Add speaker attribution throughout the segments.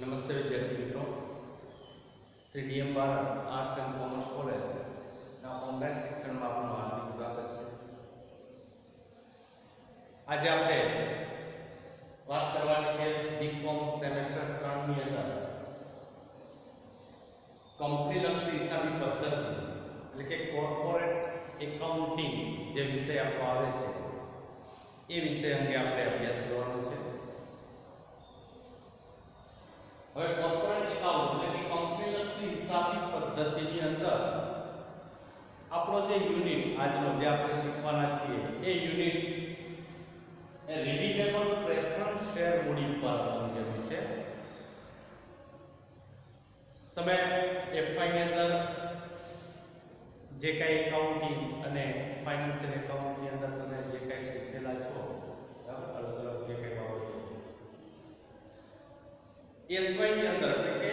Speaker 1: નમસ્તે વિદ્યાર્થી મિત્રો. Shri DM Bharat arts and commerce college ના ઓનલાઈન શિક્ષણમાં આપનું હાર્દિક સ્વાગત છે. આજે આપણે વાત કરવાની છે બીકોમ સેમેસ્ટર 3 ની અંદર. કંપનીલક્ષી હિસાબી પદ્ધતિ, એટલે કે કોર્પોરેટ એકાઉન્ટિંગ જે વિષય આપવામાં આવે છે, એ વિષય અંગે આપણે અભ્યાસ કરવાનો છે. હવે કોર્પોરેટ એકાઉન્ટ એટલે કે કંપની લક્ષી હિસાબી પદ્ધતિની અંદર આપણો જે યુનિટ આજનો જે આપણે શીખવાના છીએ, એ યુનિટ એ રિડીમેબલ પ્રેફરન્સ શેર મૂડી પર અંગેનું છે. તમે એફઆઈ ની અંદર જે કાંઈ એકાઉન્ટિંગ અને ફાઇનાન્શિયલ એકાઉન્ટની અંદર તમે જે એસવાયની અંદર, એટલે કે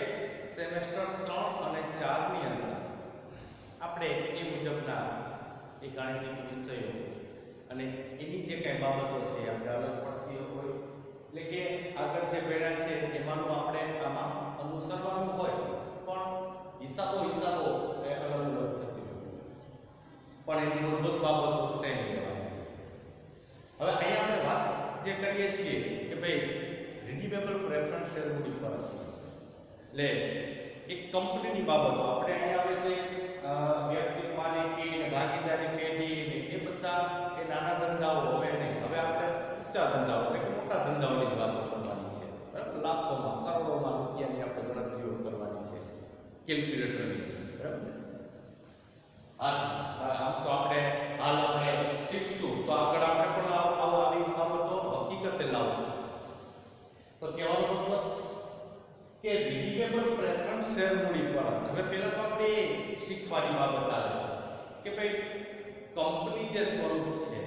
Speaker 1: સેમેસ્ટર 3 અને 4 ની અંદર. આપણે એ મુજબના એ ગાણિતિક વિષયો અને એની જે કઈ બાબતો છે, આપણે અલગ પડતી હોય. એટલે કે આગળ જે ભેળા છે, એમાંનું આપણે આમાં અનુસરવાનું હોય, પણ હિસાબો હિસાબો એ અલગ અલગ થતી હોય. પણ એની મૂળભૂત બાબતો સેમ રહેવાની. હવે અહીંયા આપણે વાત જે કરીએ છીએ કે ભાઈ રિડીમેબલ પ્રેફરન્સ શેર મૂડી પર એટલે એક કંપનીની બાબતો. આપણે અહીંયા આવે છે વ્યક્તિ માલિકી ને ભાગીદારી પેઢી ને એ બધા એ નાના ધંધાઓ હવે નહીં. હવે આપણે ઊંચા ધંધાઓ, એટલે કે મોટા ધંધાઓની જ વાતો કરવાની છે. બરાબર? લાખોમાં, કરોડોમાં રૂપિયાની આપણે ગણતરીઓ કરવાની છે. કેલ્ક્યુલેટરની બરાબર? હા કે રિડીમેબલ પ્રેફરન્સ શેર મૂડી પર હવે પહેલા તો આપણે શીખવાની બાબત આવે. કે ભાઈ કંપની જે સ્વરૂપ છે,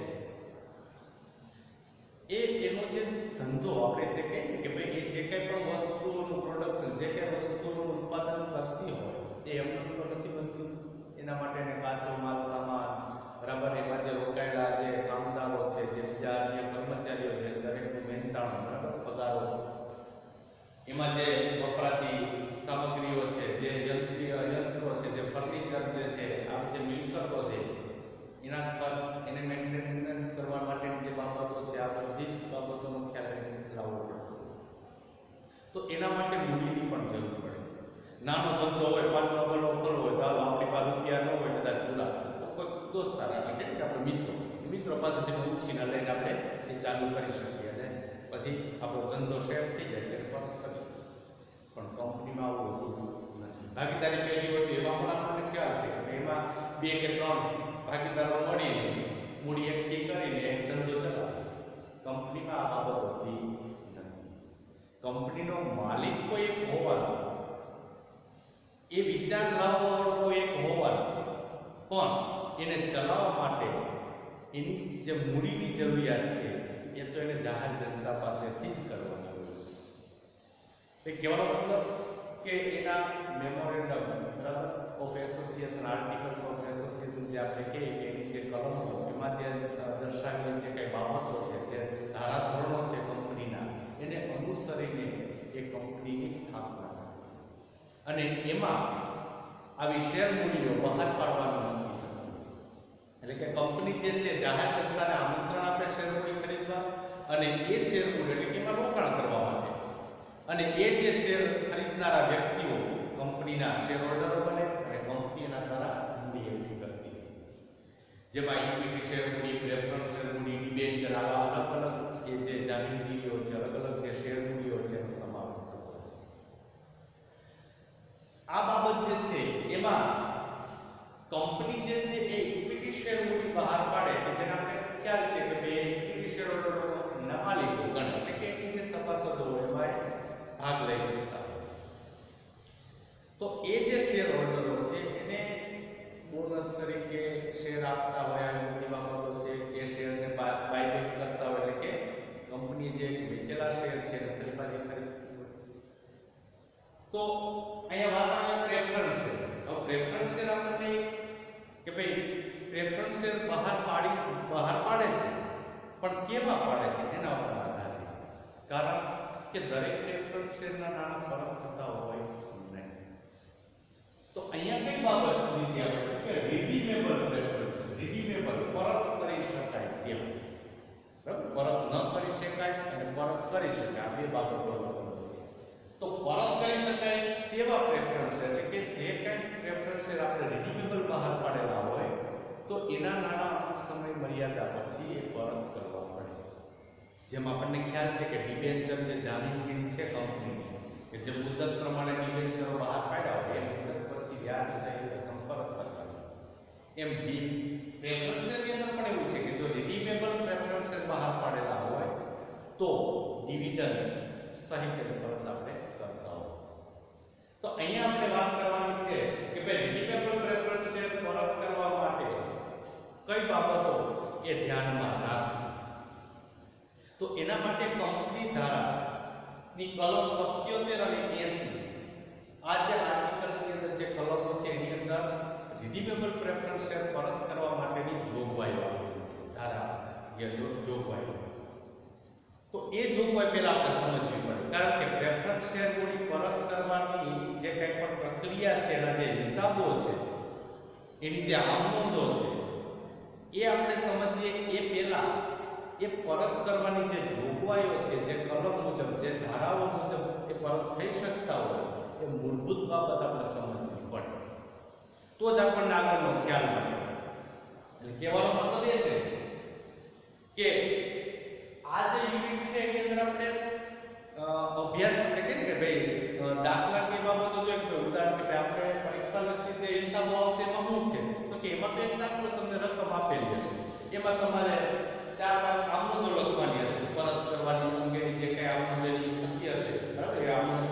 Speaker 1: એ એનો જે ધંધો આપણે જે કહીએ કે ભાઈ, એ જે કંઈ પણ વસ્તુઓનું પ્રોડક્શન જે કંઈ વસ્તુઓનું ઉત્પાદન કરતી હોય, એ એમનું તો નથી બનતું. એના માટે એને કાચો પાસેથી લઈને આપણે એ ચાલુ કરી શકીએ અને પછી આપણો ધંધો શેર થઈ જાય એટલે પણ કરી પણ કંપનીમાં આવું હોતું નથી. ભાગીદારી પહેલી હોય તો એમાં પણ આપણને ખ્યાલ છે કે એમાં બે કે ત્રણ ભાગીદારો મળીને, મૂડી એકઠી કરીને એક ધંધો ચલાવે. કંપનીમાં આ બાબત હોતી નથી. કંપનીનો માલિક કોઈ એક હોવાનો એ વિચાર લાવવા કોઈ એક હોવાનો પણ એને ચલાવવા માટે એની જે મૂડીની જરૂરિયાત છે, એ તો એને જાહેર જનતા પાસેથી જ કરવાની હોય એ કહેવાનો મતલબ કે એના મેમોરેન્ડમ બરાબર? Of association articles of association જે આપણે કહીએ કે એની જે કલમો, એમાં જે દર્શાવેલી જે કંઈ બાબતો છે, જે ધારાધોરણો છે કંપનીના, એને અનુસરીને એ કંપનીની સ્થાપના. અને એમાં આવી શેર મૂડીઓ બહાર પાડવાનો એટલે કે કંપની જે છે, જાહેર જનતાને આમંત્રણ આપે શેર મૂડી ખરીદવા અને એ શેર મૂડી એટલે કે એમાં રોકાણ કરવા માટે અને એ જે શેર ખરીદનારા વ્યક્તિઓ કંપનીના શેર હોલ્ડરો બને અને કંપની એના દ્વારા મૂડી એકઠી કરતી. જેમાં ઇક્વિટી શેર મૂડી પ્રેફરન્સ શેર મૂડી ડિબેન્ચર આવા અલગ અલગ એ જે જામીનગીરીઓ છે, અલગ અલગ જે શેર મૂડીઓ છે, એનો સમાવેશ થતો આ બાબત જે છે, એમાં કંપની જે છે, એ ઇક્વિટી શેર મૂડી બહાર પાડે, કે જેને આપણે ખ્યાલ છે કે બે ઇક્વિટી શેર હોલ્ડરોના માલિકો ગણ, એટલે કે એમને સભાસદો હોય ભાગ લઈ શકતા તો એ જે શેર હોલ્ડરો છે, એને બોનસ તરીકે શેર આપતા હોય આવી બધી બાબતો છે એ શેરને બાયબેક કરતા હોય, એટલે કે કંપની જે વેચેલા શેર છે એને ફરી પાછી ખરીદતી તો અહીંયા વાત આવે પ્રેફરન્સ શેર પ્રેફરન્સ શેર આપણને કે ભાઈ પ્રેફરન્સ શેર બહાર પાડી બહાર પાડે છે પણ કેવા પાડે છે એના ઉપર આધાર છે કારણ કે દરેક પ્રેફરન્સ શેરના નાણાં પરત થતા હોય નહીં તો અહીંયા કઈ બાબત લીધી આપણે કે રિડીમેબલ પ્રેફરન્સ રિડીમેબલ પરત કરી શકાય તેમ બરાબર પરત ન કરી શકાય અને પરત કરી શકાય આ બે બાબતો અલગ અલગ છે તો પરત કરી શકાય તેવા પ્રેફરન્સ એટલે કે જે કંઈ પ્રેફરન્સ આપણે રિડીમેબલ બહાર પાડેલા હોય તો એના નાણાં અમુક સમય મર્યાદા પછી એ પરત કરવા પડે. જેમ આપણને ખ્યાલ છે કે ડિબેન્ચર જે જામીનગીરી છે કંપનીની, કે જે મુદત પ્રમાણે ડિબેન્ચરો બહાર પાડ્યા હોય, એ મુદત પછી વ્યાજ સહિત રકમ પરત કરવાની. એમ બી પ્રેફરન્સની અંદર પણ એવું છે કે જો રિડીમેબલ પ્રેફરન્સ બહાર પાડેલા હોય, તો ડિવિડન્ડ સહિત પરત આપણે કરતા હોય. તો અહીંયા આપણે વાત કરવાની છે કે ભાઈ રિડીમેબલ પ્રેફરન્સ પરત કરવા કઈ બાબતો એ ધ્યાનમાં રાખવી? તો એના માટે કંપની ધારાની કલમ 77 અને એસી આ જે આર્ટિકલ્સની અંદર જે કલમો છે, એની અંદર રિડીમેબલ પ્રેફરન્સ શેર પરત કરવા માટેની જોગવાઈઓ આપેલી છે, ધારા જોગવાઈઓ. તો એ જોગવાઈ પહેલા આપણે સમજવી પડે, કારણ કે પ્રેફરન્સ શેર મૂડી પરત કરવાની જે કંઈ પણ પ્રક્રિયા છે, એના જે હિસાબો છે, એની જે આમનોંધો છે એ આપણે સમજીએ, એ પહેલા એ પરત કરવાની જે જોગવાઈઓ છે, જે કલમ મુજબ, જે ધારાઓ મુજબ એ પરત થઈ શકતા હોય, એ મૂળભૂત બાબત આપણે સમજવી પડે. તો જ આપણને આગળનો ખ્યાલ મળે. એટલે કહેવાનો મતલબ એ છે કે આ જે યુનિટ છે, એની અંદર આપણે અભ્યાસ આપણે કહીએ કે ભાઈ દાખલા કે બાબતો જોઈએ કે, ઉદાહરણ કે આપણે પરીક્ષા લક્ષી જે હિસાબો આવશે એમાં શું છે? તો કે એમાં તો એક દાખલો તમને એમાં તમારે ચાર, પાંચ આમનોંધો લખવાની હશે. પરત કરવાની અંગેની જે કઈ આમનોંધોની નક્કી હશે. બરાબર? એ આમનું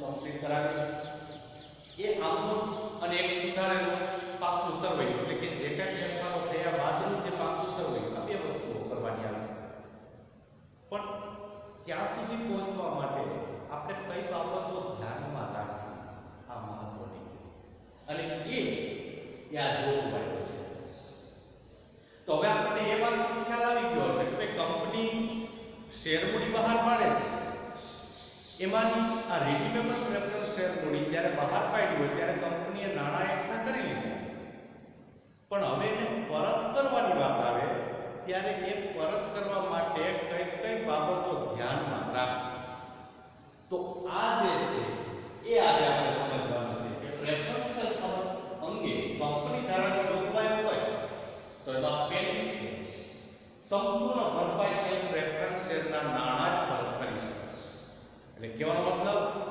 Speaker 1: કમ્પ્લીટ કરાવીશું. એ આમનોંધ અને એક સુધારેલું પાકું સર્વે એટલે કે જે કાંઈ ફેરફારો થયા બાદનું જે પાકું સર્વે આ બે વસ્તુઓ કરવાની આવશે પણ ત્યાં સુધી પહોંચવા માટે આપણે કઈ બાબતો ધ્યાનમાં રાખવી આ મહત્વની છે અને એ ત્યાં જોગવાઈઓ છે તો હવે આપણને એ વાતનો ખ્યાલ આવી ગયો હશે કે ભાઈ કંપની શેર મૂડી બહાર પાડે છે એમાંની આ રેડિમેબલ પ્રેફરન્સ શેર મૂડી જ્યારે બહાર પાડ્યું હોય ત્યારે કંપનીએ નાણાં એકઠા કરી લીધા. પણ હવે એને પરત કરવાની વાત આવે, ત્યારે એ પરત કરવા માટે કઈ કઈ બાબતો ધ્યાનમાં રાખવી તો આ જે છે, એ આજે આપણે સમજવાનું છે કે પ્રેફરન્શિયલ અંગે કંપની ધારાની જોગવાઈ હોય, તો એમાં પહેલી છે, સંપૂર્ણ ભરપાઈ થયેલ પ્રેફરન્સ શેરના નાણાં જ શકાય એટલે કહેવાનો મતલબ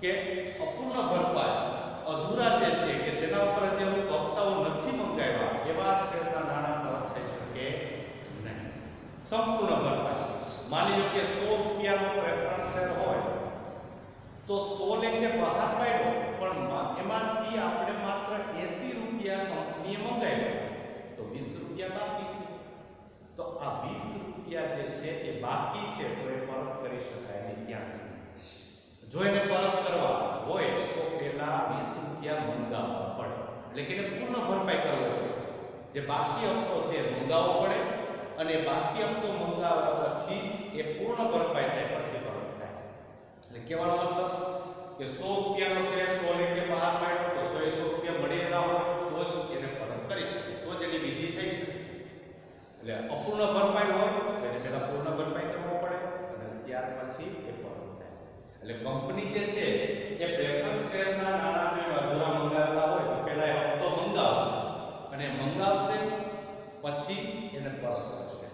Speaker 1: કે અપૂર્ણ ભરપાઈ, અધૂરા જે છે, કે જેના ઉપર જે હપ્તાઓ નથી મંગાવ્યા, એવા શેરના નાણાં પરત થઈ શકે નહીં. સંપૂર્ણ ભરપાઈ. માની લો કે સો રૂપિયાનો પ્રેફરન્સ શેર હોય, તો સો લેખે બહાર પાડ્યો, પણ મા- એમાંથી આપણે માત્ર એસી રૂપિયા કંપનીએ મંગાવ્યા, તો વીસ રૂપિયા બાકી છે. તો આ વીસ રૂપિયા જે છે, એ બાકી છે, તો એ પરત કરી શકાય નહીં ત્યાં સુધી. જો એને પરત કરવા હોય તો પહેલા વીસ રૂપિયા મંગાવવા પડે. એટલે કે એને પૂર્ણ ભરપાઈ કરવો પડે. જે બાકી હપ્તો છે મંગાવવો પડે અને બાકી હપ્તો મંગાવ્યા પછી એ પૂર્ણ ભરપાઈ થાય, પછી પરત થાય. એટલે કહેવાનો મતલબ કે સો રૂપિયાનો શેર સો લેખે બહાર પાડ્યો તો સો સો રૂપિયા મળેલા હોય, તો જ એને પરત કરી શકે. તો જ એની વિધિ થઈ શકે. એટલે અપૂર્ણ ભરપાઈ હોય એટલે પહેલા પૂર્ણ ભરપાઈ કરવો પડે અને ત્યાર પછી એ પરત થાય એટલે કંપની જે છે, એ પ્રેફરન્સ શેરના નાણાં જો અધૂરા મંગાવેલા હોય તો પહેલા એ હપ્તો મંગાવશે અને મંગાવશે પછી એને પરત કરશે.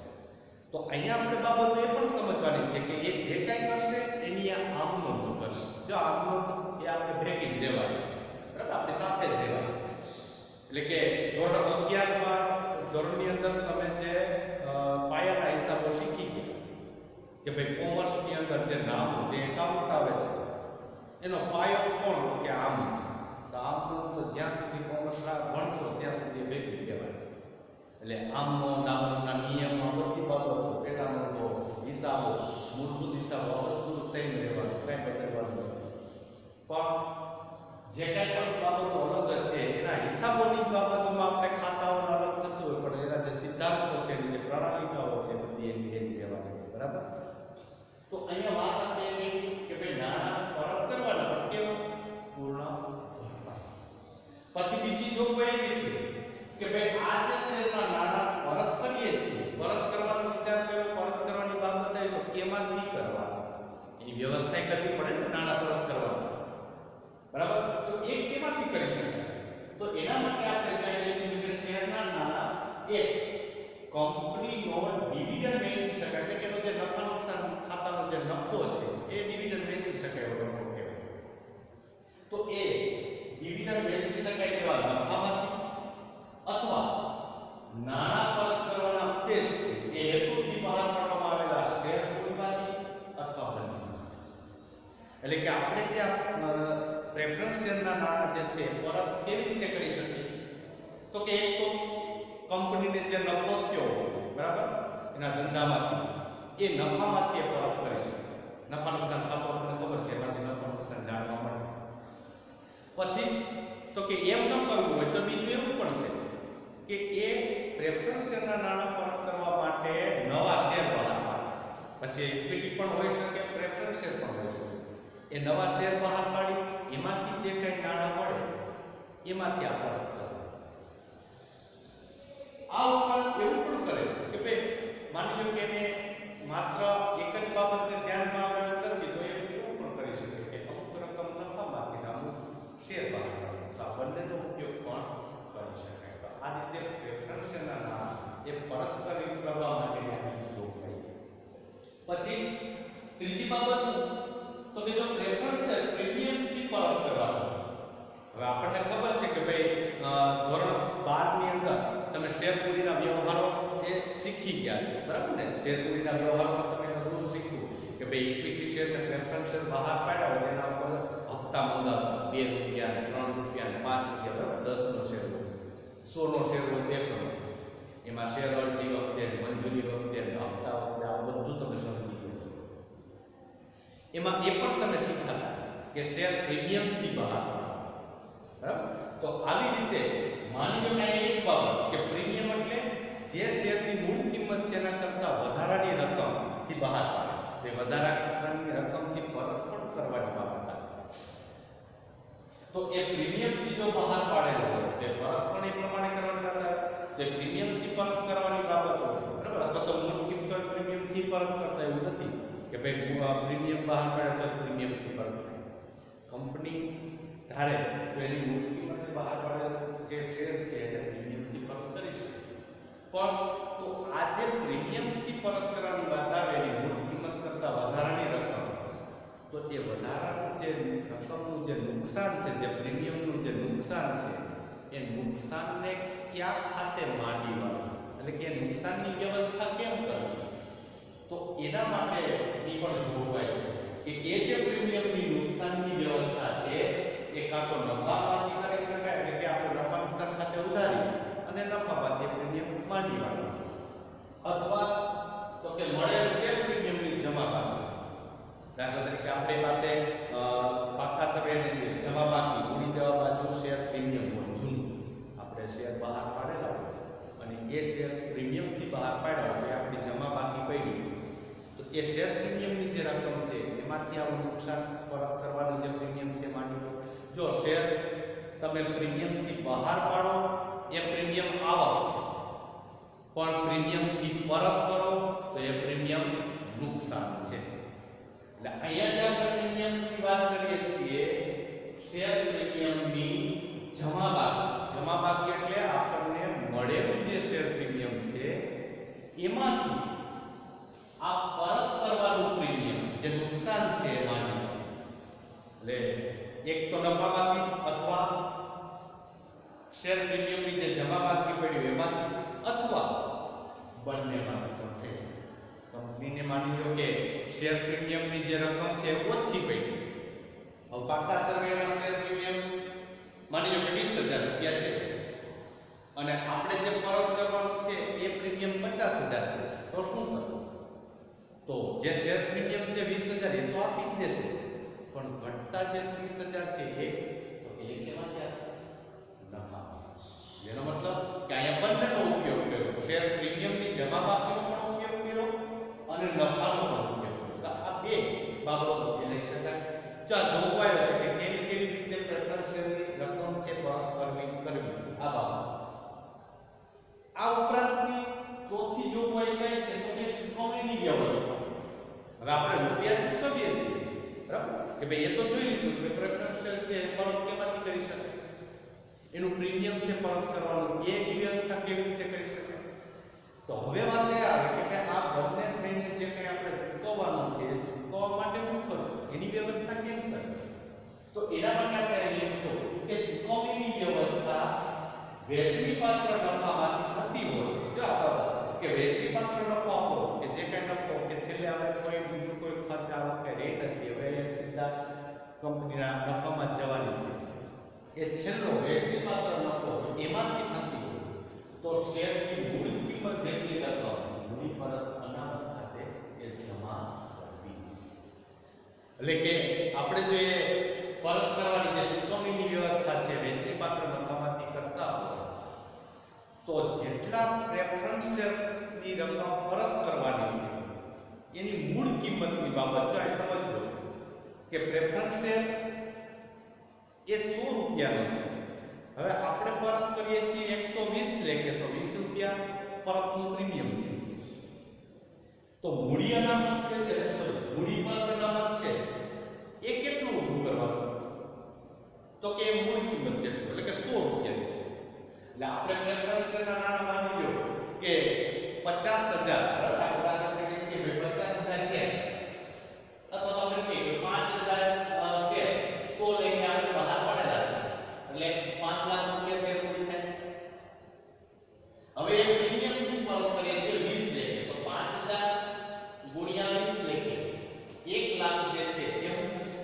Speaker 1: તો અહીંયા આપણે બાબતો એ પણ સમજવાની છે કે એ જે કાંઈ કરશે, એની આ આમનોંધ કરશે. જો આમનોંધ એ આપણે ભેગી જ રહેવાની છે. બરાબર? આપણી સાથે જ રહેવાની એટલે કે ધોરણ અગિયારમાં ધોરણની અંદર તમે જે પાયાના હિસાબો શીખી ગયા કે ભાઈ કોમર્સની અંદર જે નામ જે એકાઉન્ટ આવે છે, એનો પાયો કોણ કે આમ? તો આમ તો જ્યાં સુધી કોમર્સના ભણશો ત્યાં સુધી એ ભેગું કહેવાય. એટલે આમનો નામના નિયમો આ બધી બાબતો પેટા નોંધો હિસાબો, મૂળભૂત હિસાબો આ બધું સેમ રહેવાનું, કાંઈ બદલવાનું નથી. પણ જે કાંઈ પણ બાબતો અલગ છે, એના હિસાબોની બાબતોમાં કે ભાઈ, આ જે શેરના નાણાં પરત કરીએ છીએ, પરત કરવાનો વિચાર કર્યો, પરત કરવાની બાબત આવી તો કેમાં નહીં કરવાનો? એની વ્યવસ્થા કરવી પડે ને નાણાં પરત કરવા બરાબર? તો એ કેમાંથી કરી શકાય? તો એના માટે આપણે ત્યાં લખ્યું કે શેરના નાણાં એક કંપનીનો ડિવિડન્ડ વહેંચી શકાય. એટલે કે જે નફા નુકસાન ખાતાનો જે નફો છે, એ ડિવિડન્ડ વહેંચી શકે એવો તો એ ડિવિડન્ડ વહેંચી શકાય તેવા નફામાંથી અથવા નાણાં પરત કરવાના ઉદ્દેશથી એ હેતુથી બહાર પાડવામાં આવેલા શેર પૂંજીમાંથી અથવા બંને એટલે કે આપણે ત્યાં પ્રેફરન્સ શેરના નાણાં જે છે, પરત કેવી રીતે કરી શકીએ? તો કે એક તો કંપનીને જે નફો થયો બરાબર? એના ધંધામાંથી એ નફામાંથી એ પરત કરી શકે. નફા નુકસાન ખાતો આપણને ખબર છે, એમાંથી નફા નુકસાન જાણવા મળે. પછી, તો કે એમ ન કરવું હોય તો બીજું એવું પણ છે. કે એ પ્રેફરન્સ શેરના નાણાં પરત કરવા માટે નવા શેર બહાર પછી ઇક્વિટી પણ હોઈ શકે પ્રેફરન્સ શેર પણ હોઈ શકે. એ નવા શેર બહાર પાડી, એમાંથી જે કંઈ નાણાં મળે, એમાંથી આ પરત કરે આ ઉપરાંત એવું પણ કરે કે ભાઈ, માની લો કે એને માત્ર એક જ બાબતને ધ્યાનમાં આવેલ નથી તો એ એવું પણ કરી શકે કે અમુક રકમ નફામાંથી ને અમુક શેર બહાર પાડે તો આ બંનેનો ઉપયોગ પણ કરી શકાય તો આ રીતે પ્રેફરન્સના નામ એ પરત કરી કરવા માટેની આ જોગવાઈ પછી ત્રીજી બાબત તો કે જો પ્રેફરન્સ છે પ્રીમિયમથી પરત કરવાનો હવે આપણને ખબર છે કે ભાઈ ધોરણ 12 ની અંદર તમે શેર પૂરીના વ્યવહારો એ શીખી ગયા છો. બરાબર ને? શેર પૂરીના વ્યવહારોમાં તમે બધું શીખ્યું કે ભાઈ ઇક્વિટી શેર ને પ્રેફરન્સ શેર બહાર પાડ્યા હોય, એના ઉપર હપ્તા મંગાવો બે રૂપિયા ત્રણ રૂપિયા પાંચ રૂપિયા, બરાબર? દસ નો શેર હોય. સો નો શેર હોય, બે એમાં શેર અરજી વખતે, મંજૂરી વખતે, હપ્તા વખતે આ બધું તમે સમજી એમાં એ પણ તમે શીખતા કે શેર પ્રીમિયમથી બહાર. બરાબર તો આવી રીતે માની કે અહીંયા એક બાબત કે પ્રીમિયમ એટલે જે શેરની મૂળ કિંમત છે એના કરતાં વધારાની રકમથી બહાર પાડે તે વધારાની રકમથી પરત પણ કરવાની બાબત આવે તો એ પ્રીમિયમથી જો બહાર પાડેલો હોય તે પરત પણ એ પ્રમાણે કરવાની બાબત આવે તે પ્રીમિયમથી પરત કરવાની બાબત હોય બરાબર અથવા તો મૂળ કિંમત પ્રીમિયમથી પરત કરતા એવું નથી કે ભાઈ પ્રીમિયમ બહાર પાડે તો પ્રીમિયમથી થાય કંપની ધારે તો એની મૂળ કિંમતે બહાર પાડેલ જે શેર છે એને પ્રીમિયમથી પરત કરી શકે. પણ તો આ જે પ્રીમિયમથી પરત કરવાની વાત આવે, એની મૂળ કિંમત કરતાં વધારાની રકમ, તો એ વધારાનું જે રકમનું જે નુકસાન છે, જે પ્રીમિયમનું જે નુકસાન છે, એ નુકસાનને ક્યાં ખાતે માંડી વાળવું એટલે કે નુકસાનની વ્યવસ્થા કેમ કરવી? તો એના માટેની પણ જોગવાઈ છે કે એ જે પ્રીમિયમની નુકસાનની વ્યવસ્થા છે એ કાં તો નફામાંથી કરી શકાય એટલે કે આપણે નફા નુકસાન ખાતે ઉધારી અને નફામાંથી પ્રીમિયમ માંડી વાળવું. અથવા તો કે મળેલ શેર પ્રીમિયમની જમા બાકી દાખલા તરીકે આપણી પાસે અ, પાકા સમયની જમા બાકી ઉડી દેવા બાજુ શેર પ્રીમિયમ હોય જૂનું. આપણે શેર બહાર પાડેલા હોય. અને એ શેર પ્રીમિયમથી બહાર પાડ્યા હોય આપણી જમા બાકી પડી એ શેર પ્રીમિયમની જે રકમ છે, એમાંથી આવું નુકસાન કરવાનું જે પ્રીમિયમ છે માની લો. જો શેર તમે પ્રીમિયમથી બહાર પાડો, એ પ્રીમિયમ આવક છે. પણ પ્રીમિયમથી પરત કરો, તો એ પ્રીમિયમ નુકસાન છે. એટલે અહીંયા જે આપણે પ્રીમિયમની વાત કરીએ છીએ શેર પ્રીમિયમની જમા બાકી જમા એટલે આપણને મળેલું જે શેર પ્રીમિયમ છે, એમાંથી આ પરત કરવાનું પ્રીમિયમ, જે નુકસાન છે માની લે. એક તો નફામાંથી અથવા શેર પ્રીમિયમની જે જમા બાકી પડ્યું એમાંથી, અથવા બંનેમાંથી પણ થઈ શકે કંપનીને માની લો કે શેર પ્રીમિયમની જે રકમ છે ઓછી પડી હવે પાકા સર્વેનો શેર પ્રીમિયમ માની લો કે વીસ હજાર રૂપિયા છે. અને આપણે જે પરત કરવાનું છે એ પ્રીમિયમ પચાસ હજાર છે. તો શું કરવું તો જે શેર પ્રીમિયમ છે વીસ હજાર, એ તો આપી જ દેશે. પણ ઘટતા જે ત્રીસ હજાર છે એ, તો એ કેમાંથી આવશે નફા એનો મતલબ કે અહીંયા બંનેનો ઉપયોગ કર્યો. શેર પ્રીમિયમની જમા બાકીનો પણ ઉપયોગ કર્યો અને નફાનો પણ ઉપયોગ કર્યો. તો આ બે બાબતો એ લઈ શકાય જો આ જોગવાઈઓ છે કે કેવી કેવી રીતે પ્રેફરન્સ શેરની રકમ છે પરત કરવી કરવી. આ બાબત. આ ઉપરાંતની ચોથી જોગવાઈ કઈ છે, તો કે ચૂકવણીની વ્યવસ્થા હવે આપણે રૂપિયા ચૂકવીએ છીએ. બરાબર? કે ભાઈ એ તો જોઈ લીધું કે પ્રેફરન્શિયલ છે, પરત કેમાંથી કરી શકાય? એનું પ્રીમિયમ છે, પરત કરવાનું. એની વ્યવસ્થા કેવી રીતે કરી શકાય? તો હવે વાત એ આવે કે આ બંને થઈને જે કંઈ આપણે ચૂકવવાનું છે, એ ચૂકવવા માટે શું કરવું? એની વ્યવસ્થા કેમ કરવી? તો એના માટે આપણે અહીં કે ચૂકવણીની વ્યવસ્થા વેચવી પાત્ર નફામાંથી થતી હોય જો આપણે કે વહેંચણી પાત્ર નફો આપો, કે જે કઈ નફો કે છેલ્લે આપણે કોઈ બીજું કોઈ ખર્ચ આ કે રહી નથી, હવે સીધા કંપનીના નફામાં જવાની છે. એ છેલ્લો વહેંચણી પાત્ર નફો એમાંથી થતી હોય, તો શેરની મૂળ કિંમત જેટલી રકમ મૂડી પરત અનામત ખાતે એ જમા કરવી. એટલે કે આપણે જો પરત કરવાની જે ચૂકવણીની વ્યવસ્થા છે વેચવી પાત્ર તો જેટલા પ્રેફરન્સ શેરની રકમ પરત કરવાની છે એની મૂળ કિંમતની બાબત જો અહીં સમજો કે પ્રેફરન્સ શેર એ સો રૂપિયાનો છે. હવે આપણે પરત કરીએ છીએ એકસો વીસ લેખે તો વીસ રૂપિયા પરતનું પ્રીમિયમ છે. તો મૂડી અનામત જે છે sorry, મૂડી પરત અનામત છે એ કેટલું ઊભું કરવાનું? તો કે એ મૂળ કિંમત જેટલું એટલે કે સો રૂપિયા છે એટલે આપણે પ્રેફરન્સના નામ માની લો કે પચાસ હજાર બરાબર આપણે દાખલા તરીકે કહીએ કે પચાસ હજાર શેર અથવા તો આપણે કહીએ કે પાંચ હજાર અ, શેર સો લઈને આપણે બહાર પડેલા છે એટલે પાંચ લાખ રૂપિયા શેર મૂડી થાય હવે એ પ્રીમિયમની પરત કરીએ છીએ 20 લેખે તો 5000 ગુણ્યા 20 લેખે 1 લાખ જે છે એ શું થશે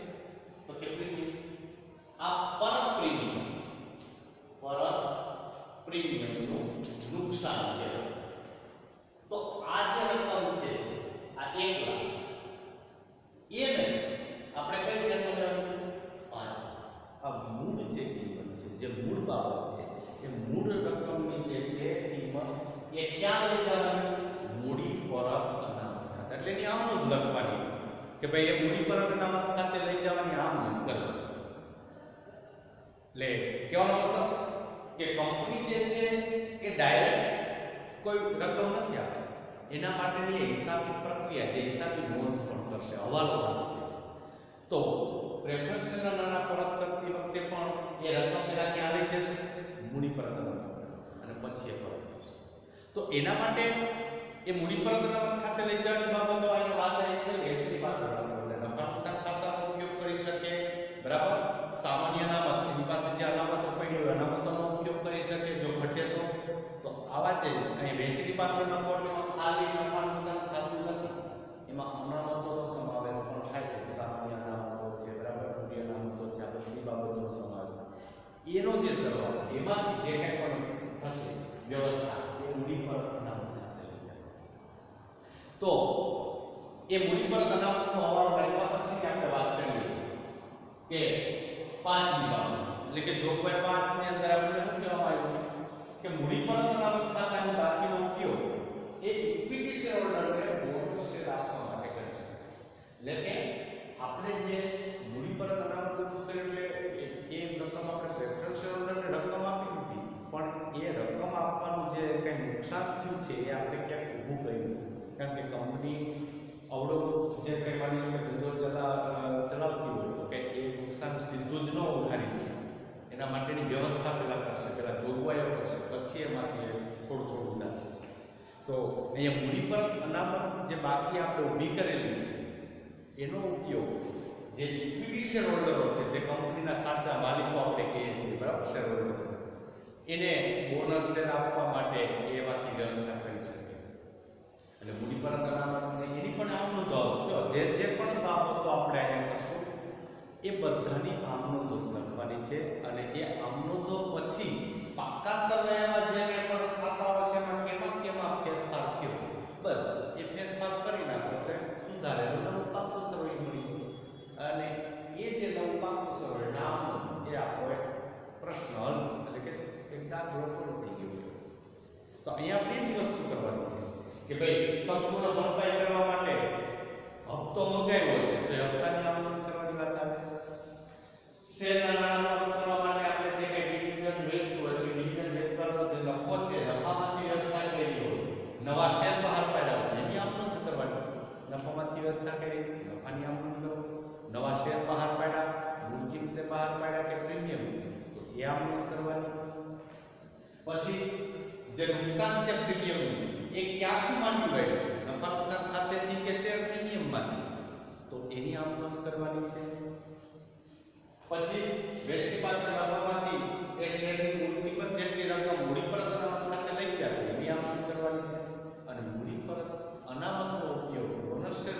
Speaker 1: તો કે પ્રીમિયમ આ પરત પ્રીમિયમ પરત પ્રીમિયમનું નુકસાન કહેવાય તો આ જે રકમ છે આ 1 લાખ એ નહીં આપણે કઈ રીતે લેવાનું છે 5 આ મૂળ જે કિંમત છે જે મૂળ બાબત છે એ મૂળ રકમની જે છે કિંમત એ ક્યાં લઈ જવાની મૂડી પરત અનામત ખાતે એટલે એની આમ જ લખવાની કે ભાઈ એ મૂડી પરત અનામત ખાતે લઈ જવાની આમ જ કરવાની એટલે કહેવાનો મતલબ કે કંપની જે છે એ ડાયરેક્ટ કોઈ રકમ નથી આપતી એના માટેની એ હિસાબી પ્રક્રિયા જે હિસાબી નોંધ પણ કરશે હવાલો રાખશે તો પ્રેફરન્સના નાણાં પરત કરતી વખતે પણ એ રકમ પેલા ક્યાં આવી જશે? મૂડી પરત અનામત અને પછી એ પરત તો એના માટે એ મૂડી પરત અનામત ખાતે લઈ જવાની બાબતો અહીં વાત છે વેચની વાત એટલે નફા ખાતાનો ઉપયોગ કરી શકે. બરાબર? સામાન્ય અનામત, એની પાસે જે અનામતો પડી હોય, અનામતોનો ઉપયોગ કરી શકે, જો ઘટે તો. તો આવા જે અહીં વેચની પાત્રના કોડમાં ખાલી નફા નુકસાન ખાતું નથી. એમાં અનામતોનો એનો જે સરવાળો એમાંથી જે કંઈ પણ થશે વ્યવસ્થા એ મૂડી પર અનામત ખાતે તો એ મૂડી પર અનામતનો હવાલો રાખ્યા પછી આપણે વાત કરીએ કે પાંચમી બાબત એટલે કે જોગવાઈ પાંચની અંદર આપણે શું કહેવામાં આવ્યું કે મૂડી પર અનામત ખાતાનો બાકીનો ઉપયોગ એ ઇક્વિટી શેર હોલ્ડરને બોનસ શેર આપવા માટે કરી શકાય એટલે કે આપણે જે મૂડી પર અનામત ઊભું કર્યું એટલે એ- એ રકમ આપણે પ્રેફરન્સ શેર હોલ્ડરને રકમ આપી દીધી પણ એ રકમ આપવાનું જે કંઈ નુકસાન થયું છે એ આપણે ક્યાંક ઊભું કર્યું કારણ કે કંપની અવળો જે કંઈ માની લો કે ધંધો ચલા ચલાવતી હોય તો કે એ નુકસાન સીધું જ ન ઉઘાડી દે એના માટેની વ્યવસ્થા પહેલા કરશે પહેલા જોગવાઈઓ કરશે પછી એમાંથી એ થોડું થોડું ઉધારશે તો અહીંયા મૂડી પર અનામત જે બાકી આપણે ઊભી કરેલી છે, એનો ઉપયોગ જે ઇક્વિટી શેર હોલ્ડરો છે, જે કંપનીના સાચા માલિકો આપણે કહીએ છીએ, બરાબર? શેર હોલ્ડર એને બોનસ શેર આપવા માટે એમાંથી વ્યવસ્થા કરી શકે એટલે મૂડી પર અનામત એની પણ આમ નોંધો જો જે જે પણ બાબતો આપણે અહીંયા કરશું, એ બધાની આમનો નોંધો લખવાની છે અને એ આમ નોંધો પછી પાક્કા સર્વેમાં જે કંઈ પણ ખાતાઓ છે એમાં કેમાં કેમાં ફેરફાર થયો બસ એ ફેરફાર કરી નાખો એટલે સુધારેલું નવું પાક્કું સર્વે મળી ગયું અને એ જે નવું પાક્કું સર્વે નામ એ આપણો એક પ્રશ્ન હલ એટલે કે એક દાખલો શરૂ થઈ ગયો તો અહીંયા બે જ વસ્તુ કરવાની છે કે ભાઈ સંપૂર્ણ ભરપાઈ કરવા માટે હપ્તો મંગાવ્યો છે તો એ હપ્તાની આમદન કરવાની વાત આવે શેરના નાણાં કરવા માટે આપણે જે કંઈ ડિવિડન્ડ વેચવું હોય તો ડિવિડન્ડ વેચવાનો જે નફો છે નફામાંથી વ્યવસ્થા કરી હોય નવા શેર બહાર પાડ્યા હોય એની આમદન કરવાની નફામાંથી વ્યવસ્થા કરી નફાની આમદન કરો નવા શેર બહાર પાડ્યા મૂળ કિંમતે બહાર પાડ્યા કે પ્રીમિયમ તો એ આમદન કરવાની પછી જે નુકસાન છે પ્રીમિયમનું એ ક્યાંથી માંડી વાળ્યું નફા નુકસાન ખાતેથી કે શેર પ્રીમિયમમાંથી તો એની આમ નોંધ કરવાની છે પછી વેચી પાત્ર નફામાંથી એ શેરની મૂડી પર જેટલી રકમ મૂડી પર ખાતે લઈ ગયા એની આમ નોંધ કરવાની છે અને મૂડી પર અનામતનો ઉપયોગ બોનસ શેર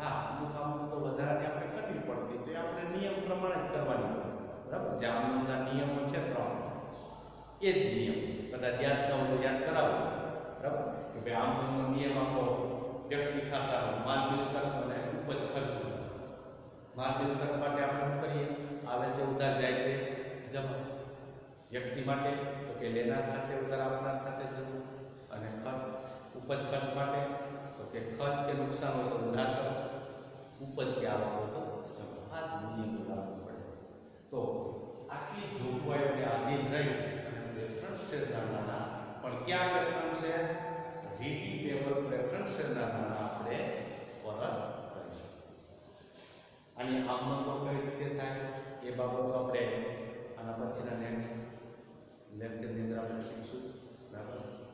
Speaker 1: હા, અમુક આમ નોંધો વધારાની આપણે કરવી પડતી, તો એ આપણે નિયમ પ્રમાણે જ કરવાની હોય. બરાબર? જે આમ નોંધના નિયમો છે ત્રણ. એ જ નિયમ. કદાચ યાદ ન હોય તો યાદ કરાવો. બરાબર? કે ભાઈ આમ નોંધનો નિયમ આપો. વ્યક્તિ ખાતાનો માલ મિલકત અને ઉપજ ખર્ચ. માલ મિલકત માટે આપણે શું કરીએ? આવે તે ઉધાર જાય તે જમા. વ્યક્તિ માટે તો કે લેનાર ખાતે ઉધાર, આપનાર ખાતે જમા. અને ખર્ચ, ઉપજ ખર્ચ માટે તો કે ખર્ચ કે નુકસાન હોય તો ઉધાર કરો. ઉપજ કે આવક તો આ મૂલ્ય બોલાવવું પડે તો આટલી જોગવાઈઓને આધીન રહી અને પ્રેફરન્સ શેરધારણાના પણ ક્યાં પ્રેફરન્સ છે? રીટી પેવર પ્રેફરન્સ શેરધારણાના આપણે પરત કરીશું. અને આમનો તો કઈ રીતે થાય? એ બાબત આપણે આના પછીના નેક્સ્ટ લેક્ચરની અંદર આપણે શીખશું. બરાબર?